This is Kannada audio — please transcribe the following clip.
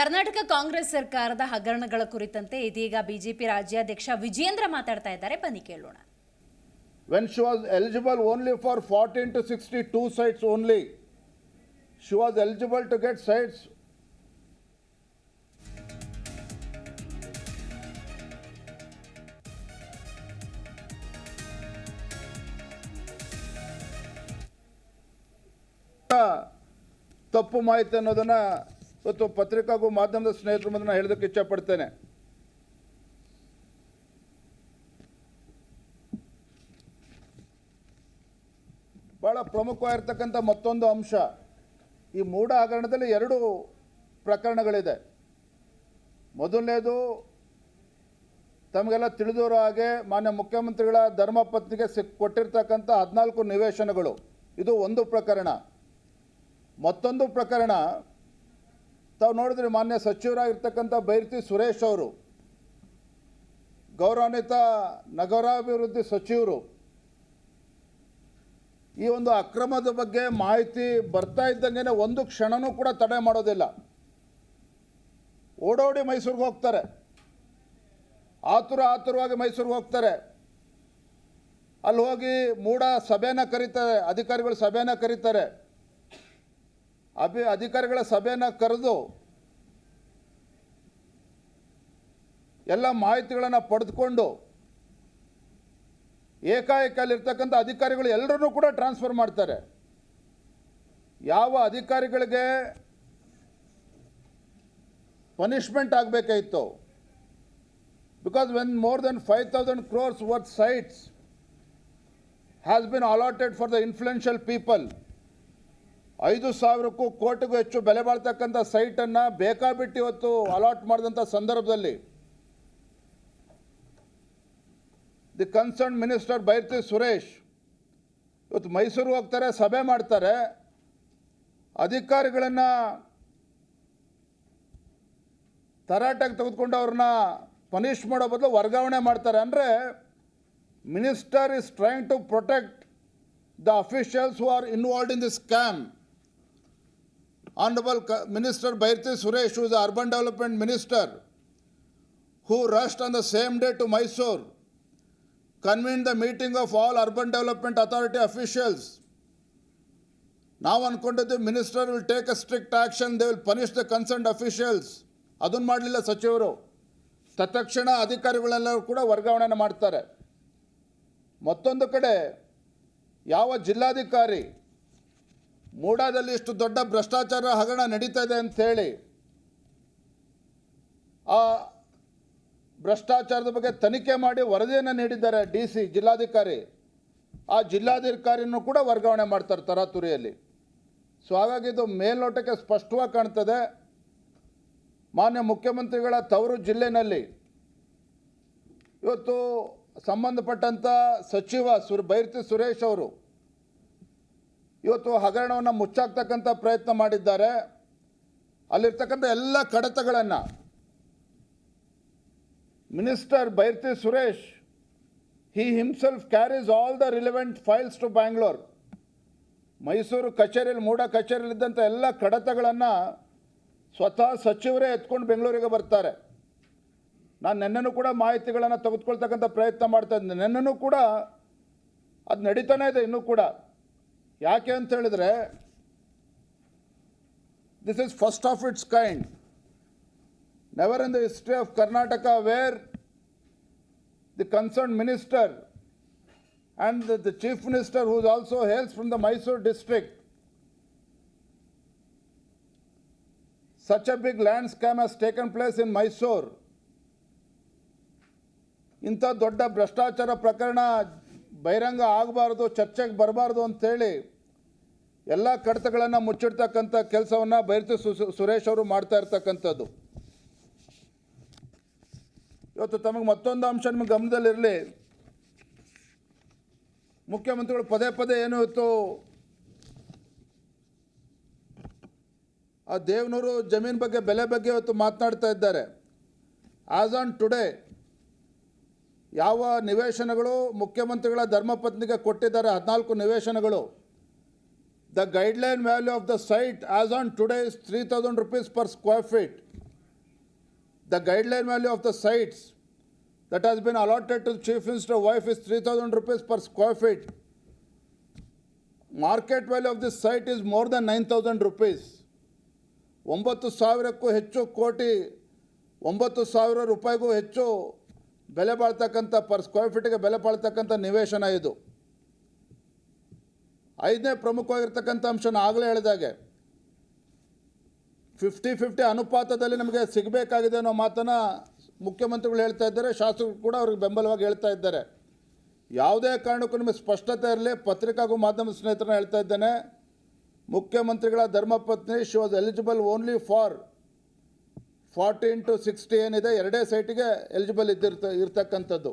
ಕರ್ನಾಟಕ ಕಾಂಗ್ರೆಸ್ ಸರ್ಕಾರದ ಹಗರಣಗಳ ಕುರಿತಂತೆ ಇದೀಗ ಬಿಜೆಪಿ ರಾಜ್ಯಾಧ್ಯಕ್ಷ ವಿಜೇಂದ್ರ ಮಾತಾಡ್ತಾ ಇದ್ದಾರೆ ಬನ್ನಿ ಕೇಳೋಣ when she was eligible only for 14 to 62 sites only. She was eligible to get sites. ತಪ್ಪು ಮಾಹಿತಿ ಅನ್ನೋದನ್ನ ಇವತ್ತು ಪತ್ರಿಕಾಗೂ ಮಾಧ್ಯಮದ ಸ್ನೇಹಿತರ ಮುಂದೆ ನಾನು ಹೇಳೋದಕ್ಕೆ ಇಚ್ಛಪಡ್ತೇನೆ. ಭಾಳ ಪ್ರಮುಖವಾಗಿರ್ತಕ್ಕಂಥ ಮತ್ತೊಂದು ಅಂಶ, ಈ ಮೂಢ ಹಗರಣದಲ್ಲಿ ಎರಡು ಪ್ರಕರಣಗಳಿದೆ. ಮೊದಲನೇದು, ತಮಗೆಲ್ಲ ತಿಳಿದಿರೋ ಹಾಗೆ ಮಾನ್ಯ ಮುಖ್ಯಮಂತ್ರಿಗಳ ಧರ್ಮಪತ್ನಿಗೆ ಸಿಕ್, ಕೊಟ್ಟಿರ್ತಕ್ಕಂಥ ಹದಿನಾಲ್ಕು ನಿವೇಶನಗಳು. ಇದು ಒಂದು ಪ್ರಕರಣ. ಮತ್ತೊಂದು ಪ್ರಕರಣ ತಾವು ನೋಡಿದ್ರೆ ಮಾನ್ಯ ಸಚಿವರಾಗಿರ್ತಕ್ಕಂಥ ಬೈರ್ತಿ ಸುರೇಶ್ ಅವರು, ಗೌರವಾನ್ವಿತ ನಗರಾಭಿವೃದ್ಧಿ ಸಚಿವರು, ಈ ಒಂದು ಅಕ್ರಮದ ಬಗ್ಗೆ ಮಾಹಿತಿ ಬರ್ತಾ ಇದ್ದಂಗೆ ಒಂದು ಕ್ಷಣನೂ ಕೂಡ ತಡೆ ಮಾಡೋದಿಲ್ಲ. ಓಡೋಡಿ ಮೈಸೂರಿಗೆ ಹೋಗ್ತಾರೆ. ಆತುರ ಆತುರವಾಗಿ ಮೈಸೂರಿಗೆ ಹೋಗ್ತಾರೆ. ಅಲ್ಲಿ ಹೋಗಿ ಮೂಡ ಸಭೆನ ಕರೀತಾರೆ, ಅಧಿಕಾರಿಗಳು ಸಭೆನ ಕರೀತಾರೆ. ಅಭಿ ಅಧಿಕಾರಿಗಳ ಸಭೆಯನ್ನು ಕರೆದು ಎಲ್ಲ ಮಾಹಿತಿಗಳನ್ನು ಪಡೆದುಕೊಂಡು ಏಕಾಏಕಲ್ಲಿರ್ತಕ್ಕಂಥ ಅಧಿಕಾರಿಗಳು ಎಲ್ಲರನ್ನೂ ಕೂಡ ಟ್ರಾನ್ಸ್ಫರ್ ಮಾಡ್ತಾರೆ. ಯಾವ ಅಧಿಕಾರಿಗಳಿಗೆ punishment ಆಗಬೇಕಾಯಿತು because when more than five thousand crores worth sites has been allotted for the influential people ಐದು ಸಾವಿರಕ್ಕೂ ಕೋಟಿಗೂ ಹೆಚ್ಚು ಬೆಲೆ ಬಾಳ್ತಕ್ಕಂಥ ಸೈಟನ್ನು ಬೇಕಾಬಿಟ್ಟು ಇವತ್ತು ಅಲಾಟ್ ಮಾಡಿದಂಥ ಸಂದರ್ಭದಲ್ಲಿ the concern minister Byrathi Suresh ಇವತ್ತು ಮೈಸೂರು ಹೋಗ್ತಾರೆ, ಸಭೆ ಮಾಡ್ತಾರೆ. ಅಧಿಕಾರಿಗಳನ್ನು ತರಾಟೆಗೆ ತೆಗೆದುಕೊಂಡು ಅವ್ರನ್ನ ಪನಿಷ್ ಮಾಡೋ ಬದಲು ವರ್ಗಾವಣೆ ಮಾಡ್ತಾರೆ. ಅಂದರೆ minister is trying to protect the officials who are involved in this scam. Honourable minister Suresh, Suresh is urban development minister who rushed on the same day to Mysore, convened the meeting of all urban development authority officials. ನಾವು ಅಂದ್ಕೊಂಡಿದ್ದು minister will take a strict action they will punish the concern officials ಅದನ್ನು ಮಾಡಲಿಲ್ಲ ಸಚಿವರು. ತತ್ಕ್ಷಣ ಅಧಿಕಾರಿಗಳೆಲ್ಲರೂ ಕೂಡ ವರ್ಗಾವಣೆ ಮಾಡ್ತಾರೆ. ಮತ್ತೊಂದು ಕಡೆ ಯಾವ ಜಿಲ್ಲಾಧಿಕಾರಿ ಮೂಡಾದಲ್ಲಿ ಇಷ್ಟು ದೊಡ್ಡ ಭ್ರಷ್ಟಾಚಾರ ಹಗರಣ ನಡೀತಾ ಇದೆ ಅಂಥೇಳಿ ಆ ಭ್ರಷ್ಟಾಚಾರದ ಬಗ್ಗೆ ತನಿಖೆ ಮಾಡಿ ವರದಿಯನ್ನು ನೀಡಿದ್ದಾರೆ ಡಿ ಸಿ ಜಿಲ್ಲಾಧಿಕಾರಿ. ಆ ಜಿಲ್ಲಾಧಿಕಾರಿಯನ್ನು ಕೂಡ ವರ್ಗಾವಣೆ ಮಾಡ್ತಾರೆ ತರಾತುರಿಯಲ್ಲಿ. ಸೊ ಹಾಗಾಗಿ ಇದು ಮೇಲ್ನೋಟಕ್ಕೆ ಸ್ಪಷ್ಟವಾಗಿ ಕಾಣ್ತದೆ. ಮಾನ್ಯ ಮುಖ್ಯಮಂತ್ರಿಗಳ ತವರು ಜಿಲ್ಲೆನಲ್ಲಿ ಇವತ್ತು ಸಂಬಂಧಪಟ್ಟಂಥ ಸಚಿವ ಸುರ್, ಬೈರ್ತಿ ಸುರೇಶ್ ಅವರು ಇವತ್ತು ಹಗರಣವನ್ನು ಮುಚ್ಚಾಕ್ತಕ್ಕಂಥ ಪ್ರಯತ್ನ ಮಾಡಿದ್ದಾರೆ. ಅಲ್ಲಿರ್ತಕ್ಕಂಥ ಎಲ್ಲ ಕಡತಗಳನ್ನು minister Byrathi Suresh he himself carries all the relevant files to Bangalore Mysuru ಕಚೇರಿಯಲ್ಲಿ, ಮೂಡ ಕಚೇರಿಯಲ್ಲಿದ್ದಂಥ ಎಲ್ಲ ಕಡತಗಳನ್ನು ಸ್ವತಃ ಸಚಿವರೇ ಎತ್ಕೊಂಡು ಬೆಂಗಳೂರಿಗೆ ಬರ್ತಾರೆ. ನಾನು ನೆನ್ನೆನೂ ಕೂಡ ಮಾಹಿತಿಗಳನ್ನು ತೆಗೆದುಕೊಳ್ತಕ್ಕಂಥ ಪ್ರಯತ್ನ ಮಾಡ್ತಾ ಇದ್ದೀನಿ. ನೆನ್ನೆನೂ ಕೂಡ ಅದು ನಡೀತಾನೇ ಇದೆ ಇನ್ನೂ ಕೂಡ. ಯಾಕೆ ಅಂತ ಹೇಳಿದ್ರೆ this is first of its kind never in the history of Karnataka where the concern minister and the chief minister who also hails from the Mysore district, such a big land scam has taken place in Mysore. ಇಂಥ ದೊಡ್ಡ ಭ್ರಷ್ಟಾಚಾರ ಪ್ರಕರಣ ಬಹಿರಂಗ ಆಗಬಾರ್ದು, ಚರ್ಚೆಗೆ ಬರಬಾರ್ದು ಅಂತೇಳಿ ಎಲ್ಲ ಕಡತಗಳನ್ನು ಮುಚ್ಚಿಡ್ತಕ್ಕಂಥ ಕೆಲಸವನ್ನು ಬೈರತಿ ಸುರೇಶ್ ಅವರು ಮಾಡ್ತಾ ಇರ್ತಕ್ಕಂಥದ್ದು. ಇವತ್ತು ತಮಗೆ ಮತ್ತೊಂದು ಅಂಶ ನಿಮ್ಮ ಗಮನದಲ್ಲಿರಲಿ. ಮುಖ್ಯಮಂತ್ರಿಗಳು ಪದೇ ಪದೇ ಏನು ಇತ್ತು? ಆ ದೇವನೂರು ಜಮೀನು ಬಗ್ಗೆ, ಬೆಲೆ ಬಗ್ಗೆ ಇವತ್ತು ಮಾತನಾಡ್ತಾ ಇದ್ದಾರೆ. ಆಸ್ ಆನ್ ಟುಡೇ ಯಾವ ನಿವೇಶನಗಳು ಮುಖ್ಯಮಂತ್ರಿಗಳ ಧರ್ಮಪತ್ನಿಗೆ ಕೊಟ್ಟಿದ್ದಾರೆ? ಹದಿನಾಲ್ಕು ನಿವೇಶನಗಳು. Guideline value of the site as on today is three thousand rupees per square feet The guideline value of the sites that has been allotted to the chief minister wife is 3000 rupees per square feet. Market value of this site is more than 9000 rupees. ಒಂಬತ್ತು ಸಾವಿರಕ್ಕೂ ಹೆಚ್ಚು ಕೋಟಿ ಒಂಬತ್ತು ಸಾವಿರ ರೂಪಾಯಿಗೂ ಹೆಚ್ಚು ಬೆಲೆ ಬಾಳ್ತಕ್ಕಂಥ ಪರ್ ಸ್ಕ್ವೇರ್ ಫೀಟ್ಗೆ ಬೆಲೆ ಬಾಳ್ತಕ್ಕಂಥ ನಿವೇಶನ ಇದು ಐದನೇ ಪ್ರಮುಖವಾಗಿರ್ತಕ್ಕಂಥ ಅಂಶನ ಆಗಲೇ ಹೇಳಿದಾಗೆ. ಫಿಫ್ಟಿ ಫಿಫ್ಟಿ ಅನುಪಾತದಲ್ಲಿ ನಮಗೆ ಸಿಗಬೇಕಾಗಿದೆ ಅನ್ನೋ ಮಾತನ್ನು ಮುಖ್ಯಮಂತ್ರಿಗಳು ಹೇಳ್ತಾ ಇದ್ದಾರೆ, ಶಾಸಕರು ಕೂಡ ಅವ್ರಿಗೆ ಬೆಂಬಲವಾಗಿ ಹೇಳ್ತಾ ಇದ್ದಾರೆ. ಯಾವುದೇ ಕಾರಣಕ್ಕೂ ನಿಮಗೆ ಸ್ಪಷ್ಟತೆ ಇರಲಿ, ಪತ್ರಿಕಾಗೂ ಮಾಧ್ಯಮ ಸ್ನೇಹಿತರನ್ನ ಹೇಳ್ತಾ ಇದ್ದೇನೆ. ಮುಖ್ಯಮಂತ್ರಿಗಳ ಧರ್ಮಪತ್ನಿ she was eligible only for forty into sixty ಏನಿದೆ, ಎರಡೇ ಸೈಟಿಗೆ ಎಲಿಜಿಬಲ್ ಇದ್ದಿರ್ತ, ಇರ್ತಕ್ಕಂಥದ್ದು.